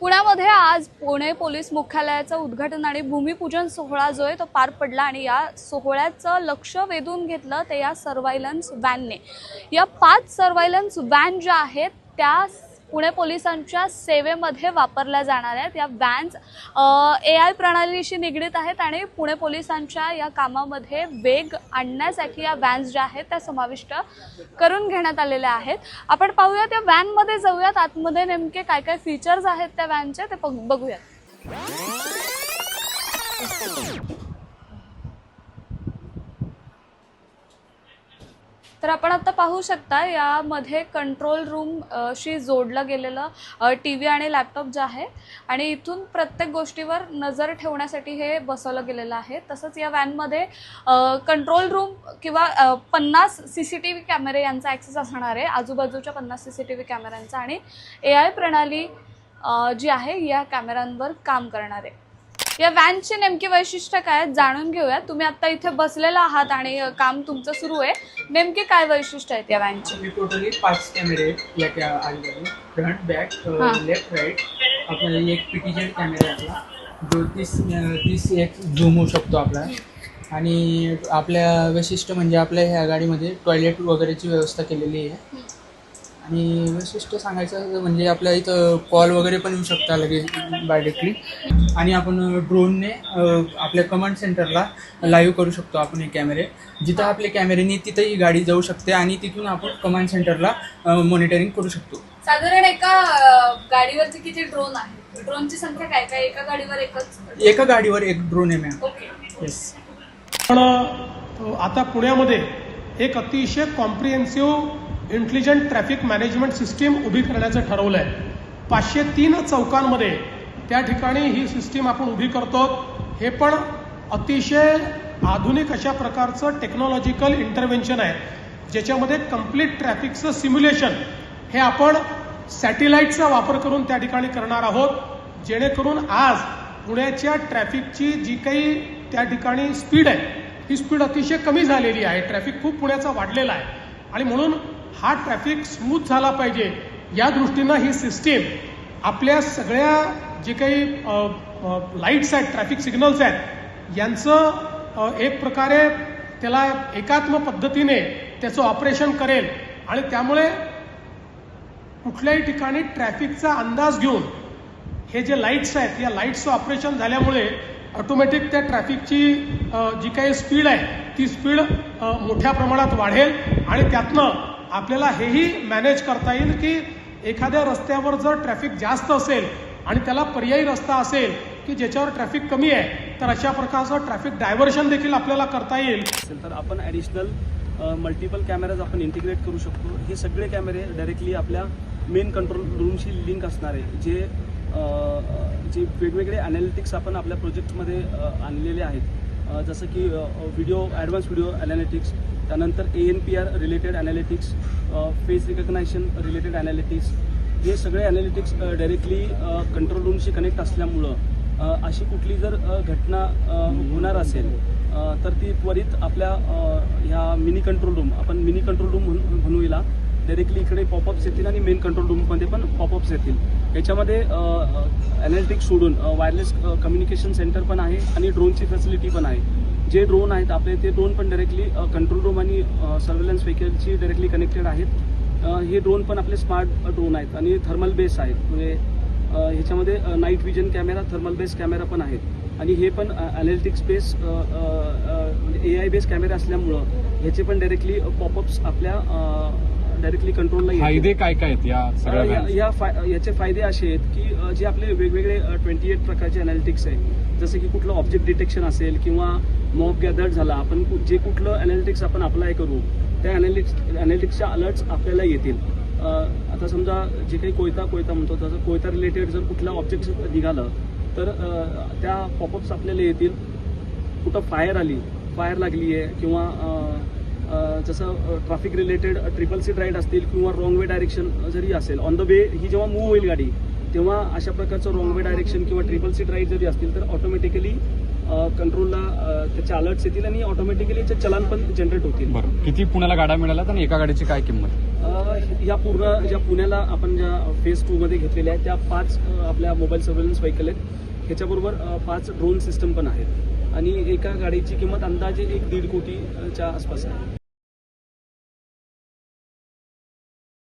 पुण्यामध्ये आज पुणे पोलीस मुख्यालयाचं उद्घाटन आणि भूमिपूजन सोहळा जो आहे तो पार पडला आणि या सोहळ्याचं लक्ष वेधून घेतलं ते या सर्वायलन्स व्हॅनने या पाच सर्वायलन्स व्हॅन ज्या आहेत त्या पुणे पोलिसांच्या सेवेमध्ये वापरल्या जाणार आहेत. या व्हॅन्स ए आय प्रणालीशी निगडीत आहेत आणि पुणे पोलिसांच्या या कामामध्ये वेग आणण्यासाठी या व्हॅन्स ज्या आहेत त्या समाविष्ट करून घेण्यात आलेल्या आहेत. आपण पाहूया त्या व्हॅनमध्ये जाऊयात. आतमध्ये नेमके काय काय फीचर्स आहेत त्या व्हॅनचे ते बघ- बघूयात. तर आपण आता पाहू शकता यामध्ये कंट्रोल रूम शी जोडलं गेलेलं टी व्ही आणि लॅपटॉप जे आहे आणि इथून प्रत्येक गोष्टीवर नजर ठेवण्यासाठी हे बसवलं गेलेलं आहे. तसंच या व्हॅनमध्ये कंट्रोल रूम किंवा पन्नास सी सी टी व्ही कॅमेरे यांचा ॲक्सेस असणार आहे. आजूबाजूच्या पन्नास सी सी टी व्ही कॅमेऱ्यांचा आणि ए आय प्रणाली जी आहे या कॅमेऱ्यांवर काम करणार आहे. या व्हॅनची नेमकी वैशिष्ट्य काय आहेत जाणून घेऊया. तुम्ही आता इथे बसलेला आहात आणि काम तुमचं सुरू आहे. नेमकी काय वैशिष्ट्य आहेत या व्हॅनची? टोटली पाच कॅमेरे आहेत. या त्या फ्रंट बॅक. लेफ्ट राईट आपल्याला एक पी टी जेड कॅमेरा आहे आपला. जो तीस तीस एक झूम होऊ शकतो आपला. आणि आपल्या वैशिष्ट्य म्हणजे आपल्या ह्या गाडीमध्ये टॉयलेट वगैरेची व्यवस्था केलेली आहे. आणि वैशिष्ट्य सांगायचं म्हणजे आपल्या इथं कॉल वगैरे पण येऊ शकता लगेच डायरेक्टली आणि आपण ड्रोनने आपल्या कमांड सेंटरला लाईव्ह करू शकतो आपण हे कॅमेरे जिथं आपले कॅमेरेनी तिथंही गाडी जाऊ शकते आणि तिथून आपण कमांड सेंटरला मॉनिटरिंग करू शकतो. साधारण एका अ, गाडीवरती किती ड्रोन आहे? ड्रोनची संख्या काय? काय एका गाडीवर एकच? एका गाडीवर एक ड्रोन आहे मॅम ओके येस पण आता पुण्यामध्ये एक अतिशय comprehensive intelligent traffic management system उभी करण्याचं ठरवलं आहे पाचशे तीन चौकांमध्ये त्या ठिकाणी ही सिस्टीम आपण उभी करतो. हे पण अतिशय आधुनिक अशा प्रकारचं टेक्नॉलॉजिकल इंटरव्हेन्शन आहे ज्याच्यामध्ये कंप्लीट ट्रॅफिकचं सिम्युलेशन हे आपण सॅटेलाईटचा वापर करून त्या ठिकाणी करणार आहोत. जेणेकरून आज पुण्याच्या ट्रॅफिकची जी काही त्या ठिकाणी स्पीड आहे ही स्पीड अतिशय कमी झालेली आहे. ट्रॅफिक खूप पुण्याचा वाढलेला आहे. आणि म्हणून हा ट्रॅफिक स्मूथ झाला पाहिजे. या दृष्टीनं ही सिस्टीम आपल्या सगळ्या जे काही लाईट्स आहेत ट्रॅफिक सिग्नल्स आहेत यांचं एक प्रकारे त्याला एकात्म पद्धतीने त्याचं ऑपरेशन करेल. आणि त्यामुळे कुठल्याही ठिकाणी ट्रॅफिकचा अंदाज घेऊन हे जे लाईट्स आहेत या लाईट्सचं ऑपरेशन झाल्यामुळे ऑटोमॅटिक त्या ट्रॅफिकची जी काही स्पीड आहे ती स्पीड मोठ्या प्रमाणात वाढेल. आणि त्यातनं आपल्याला हेही मॅनेज करता येईल की एखाद्या रस्त्यावर जर ट्रॅफिक जास्त असेल आणि त्याला पर्यायी रस्ता असेल की ज्याच्यावर ट्रॅफिक कमी आहे तर अशा प्रकारचं ट्रॅफिक डायव्हर्शन देखील आपल्याला करता येईल. असेल तर आपण ॲडिशनल मल्टिपल कॅमेराज आपण इंटिग्रेट करू शकतो. हे सगळे कॅमेरे डायरेक्टली आपल्या मेन कंट्रोल रूमशी लिंक असणारे जे जे वेगवेगळे ॲनालिटिक्स आपण आपल्या प्रोजेक्टमध्ये आणलेले आहेत. जसं की व्हिडिओ ॲडव्हान्स व्हिडिओ ॲनालिटिक्स त्यानंतर A N P R related analytics face recognition related analytics हे सगळे ॲनालिटिक्स डायरेक्टली कंट्रोल रूमशी कनेक्ट असल्यामुळं अशी कुठली जर घटना होणार असेल तर ती त्वरित आपल्या ह्या मिनी कंट्रोल रूम आपण मिनी कंट्रोल रूम म्हणू म्हणू डायरेक्टली इकडे पॉपअप्स येतील आणि मेन कंट्रोल रूममध्ये पण पॉपअप्स येतील. याच्यामध्ये ॲनालिटिक्स सोडून वायरलेस कम्युनिकेशन सेंटर पण आहे आणि ड्रोनची फॅसिलिटी पण आहे. जे ड्रोन आहेत आपले ते ड्रोन पण डायरेक्टली कंट्रोल रूम आणि सर्व्हेलन्स व्हेकलची डायरेक्टली कनेक्टेड आहेत. हे ड्रोन पण आपले स्मार्ट ड्रोन आहेत आणि थर्मल बेस आहेत. म्हणजे ह्याच्यामध्ये night vision camera thermal base camera पण आहेत. आणि हे पण अनालिटिक्स बेस म्हणजे ए आय बेस कॅमेरा असल्यामुळं ह्याचे पण डायरेक्टली पॉपअप्स आपल्या डायरेक्टली कंट्रोलला फायदे काय काय आहेत या सगळ्या या- याचे फायदे असे आहेत की जे आपले वेगवेगळे ट्वेंटी एट प्रकारचे अनालिटिक्स आहे जसं की कुठलं ऑब्जेक्ट डिटेक्शन असेल किंवा मॉब गॅदर्ड झाला आपण जे कुठलं अनालिटिक्स आपण अप्लाय करू त्या अनालिटिक्स अनालिटिक्सच्या अलर्ट्स आपल्याला येतील. आता समजा जे काही कोयता कोयता म्हणतो तसं कोयता रिलेटेड जर कुठलं ऑब्जेक्ट निघालं तर त्या पॉपअप्स आपल्याला येतील. कुठं फायर आली फायर लागली आहे किंवा जसं traffic related triple seat ride असतील किंवा रॉंग वे डायरेक्शन जरी असेल ऑन द वे ही जेव्हा मूव्ह होईल गाडी तेव्हा अशा प्रकारचं रॉंग वे डायरेक्शन किंवा ट्रिपल सीट राईड जरी असतील तर ऑटोमॅटिकली कंट्रोलला त्याचे अलर्ट्स येतील आणि ऑटोमॅटिकली चलान पण जनरेट होतील. बरं. किती पुण्याला गाड्या मिळाल्या आणि एका गाडीची काय किंमत? या पूर्ण ज्या पुण्याला आपण ज्या फेज टूमध्ये घेतलेल्या आहेत त्या पाच आपल्या मोबाईल सर्व्हेलन्स व्हेकल आहेत. ह्याच्याबरोबर पाच ड्रोन सिस्टम पण आहेत. आणि एका गाडीची किंमत अंदाजे एक दीड कोटीच्या आसपास आहे.